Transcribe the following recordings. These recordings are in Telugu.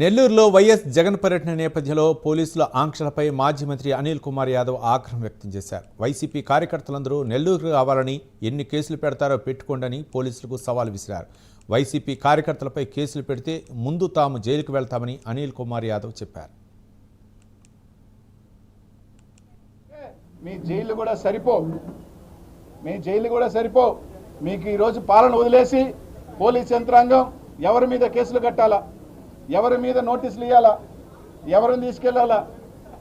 నెల్లూరులో వైఎస్ జగన్ పర్యటన నేపథ్యంలో పోలీసుల ఆంక్షలపై మాజీ మంత్రి అనిల్ కుమార్ యాదవ్ ఆగ్రహం వ్యక్తం చేశారు. వైసీపీ కార్యకర్తలందరూ నెల్లూరు రావాలని ఎన్ని కేసులు పెడతారో పెట్టుకోండని పోలీసులకు సవాల్ విసిరారు. వైసీపీ కార్యకర్తలపై కేసులు పెడితే ముందు తాము జైలుకు వెళ్తామని అనిల్ కుమార్ యాదవ్ చెప్పారు. మీ జైలు కూడా సరిపో. మీ జైలు కూడా సరిపో. మీకు ఈరోజు పాలన వదిలేసి పోలీస్ యంత్రాంగం ఎవరి మీద కేసులు కట్టాలా? ఎవరి మీద నోటీసులు ఇవ్వాలా ఎవరిని తీసుకెళ్ళాలా?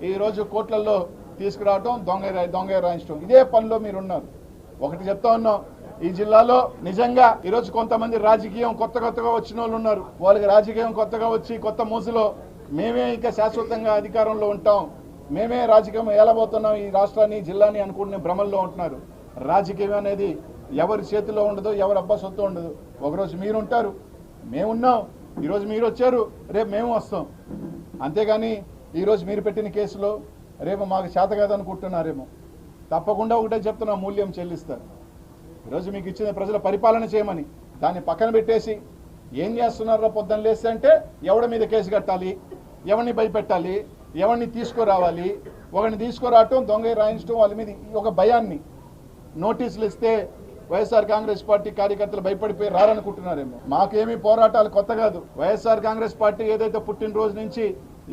ఈరోజు కోర్టులలో తీసుకురావడం దొంగ దొంగ రాయించడం ఇదే పనిలో మీరు ఉన్నారు ఒకటి చెప్తా ఉన్నాం ఈ జిల్లాలో నిజంగా ఈరోజు కొంతమంది రాజకీయం కొత్త కొత్తగా వచ్చిన వాళ్ళు ఉన్నారు. వాళ్ళకి రాజకీయం కొత్తగా వచ్చి కొత్త మూసులో మేమే ఇంకా శాశ్వతంగా అధికారంలో ఉంటాం. మేమే రాజకీయం ఏలబోతున్నాం ఈ రాష్ట్రాన్ని జిల్లాని అనుకునే భ్రమల్లో ఉంటున్నారు. రాజకీయం అనేది ఎవరి చేతిలో ఉండదు ఎవరి అబ్బా సొత్తు ఉండదు ఒకరోజు మీరు ఉంటారు మేమున్నాం. ఈరోజు మీరు వచ్చారు రేపు మేము వస్తాం. అంతేగాని ఈరోజు మీరు పెట్టిన కేసులో రేపు మాకు చేత కాదనుకుంటున్నారేమో. తప్పకుండా ఒకటే చెప్తున్నా మూల్యం చెల్లిస్తారు. ఈరోజు మీకు ఇచ్చిన ప్రజల పరిపాలన చేయమని దాన్ని పక్కన పెట్టేసి ఏం చేస్తున్నారో పొద్దున్న లేస్తే అంటే ఎవడి మీద కేసు కట్టాలి ఎవరిని భయపెట్టాలి ఎవరిని తీసుకురావాలి ఒకరిని తీసుకురావటం దొంగ రాయించడం వాళ్ళ మీద ఒక భయాన్ని. నోటీసులు ఇస్తే వైఎస్ఆర్ కాంగ్రెస్ పార్టీ కార్యకర్తలు భయపడిపోయి రారనుకుంటున్నారేమో. మాకేమీ పోరాటాలు కొత్త కాదు. వైఎస్ఆర్ కాంగ్రెస్ పార్టీ ఏదైతే పుట్టినరోజు నుంచి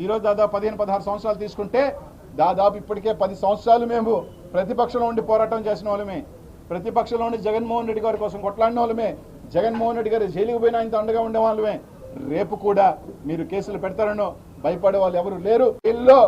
ఈరోజు దాదాపు పదిహేను పదహారు సంవత్సరాలు తీసుకుంటే దాదాపు ఇప్పటికే పది సంవత్సరాలు మేము ప్రతిపక్షంలో ఉండి పోరాటం చేసిన వాళ్ళమే. ప్రతిపక్షంలో ఉండి జగన్మోహన్ రెడ్డి గారి కోసం కొట్లాడిన వాళ్ళమే. జగన్మోహన్ రెడ్డి గారు జైలుకు పోయిన ఆయనతో అండగా ఉండే వాళ్ళమే. రేపు కూడా మీరు కేసులు పెడతారనో భయపడే వాళ్ళు ఎవరు లేరు. జైల్లో